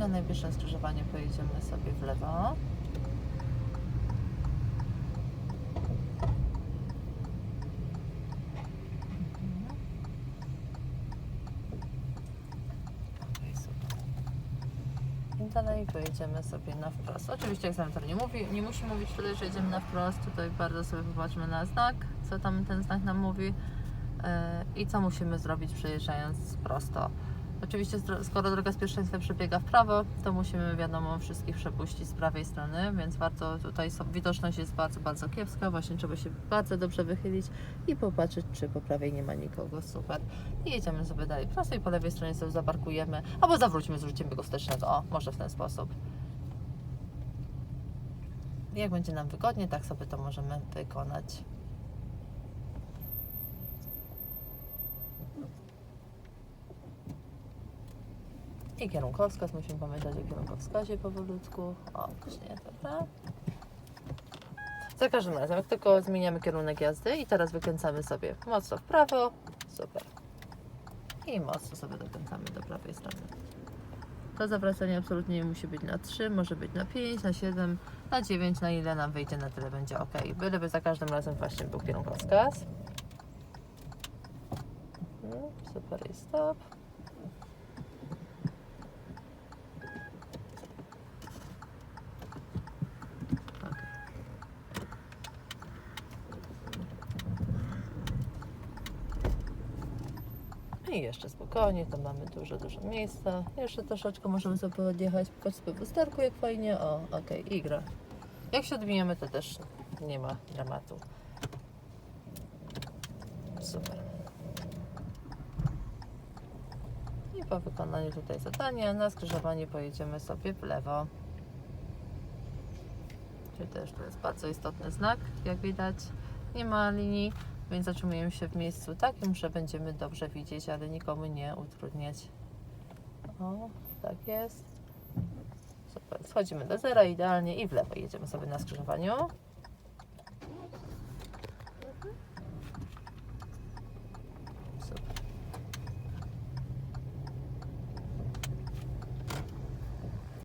na najbliższe skrzyżowanie pojedziemy sobie w lewo. Dalej pojedziemy sobie na wprost. Oczywiście egzaminator nie mówi, nie musi mówić tyle, że jedziemy na wprost. Tutaj bardzo sobie popatrzmy na znak, co tam ten znak nam mówi yy, i co musimy zrobić przejeżdżając prosto. Oczywiście skoro droga z pierwszeństwa przebiega w prawo, to musimy wiadomo wszystkich przepuścić z prawej strony, więc warto tutaj widoczność jest bardzo, bardzo kiepska, właśnie trzeba się bardzo dobrze wychylić i popatrzeć, czy po prawej nie ma nikogo. Super. I jedziemy sobie dalej prosto i po lewej stronie sobie zaparkujemy, albo zawróćmy z użyciem biegu wstecznego. O, może w ten sposób. Jak będzie nam wygodnie, tak sobie to możemy wykonać. I kierunkowskaz, musimy pamiętać o kierunkowskazie powolutku. O, właśnie, dobra. Za każdym razem, jak tylko zmieniamy kierunek jazdy i teraz wykręcamy sobie mocno w prawo, super. I mocno sobie dokręcamy do prawej strony. To zawracanie absolutnie nie musi być na 3, może być na 5, na 7, na 9, na ile nam wyjdzie, na tyle będzie ok. Byleby za każdym razem właśnie był kierunkowskaz. Mhm, Super i stop. I jeszcze spokojnie, tam mamy dużo, dużo miejsca. Jeszcze troszeczkę możemy sobie podjechać. Patrz sobie w lusterku, jak fajnie. O, okej, i gra. Jak się odbijemy, to też nie ma dramatu. Super. I po wykonaniu tutaj zadania na skrzyżowanie pojedziemy sobie w lewo. Czyli też to jest bardzo istotny znak, jak widać. Nie ma linii, więc zatrzymujemy się w miejscu takim, że będziemy dobrze widzieć, ale nikomu nie utrudniać. O, tak jest. Super. Schodzimy do zera idealnie i w lewo jedziemy sobie na skrzyżowaniu.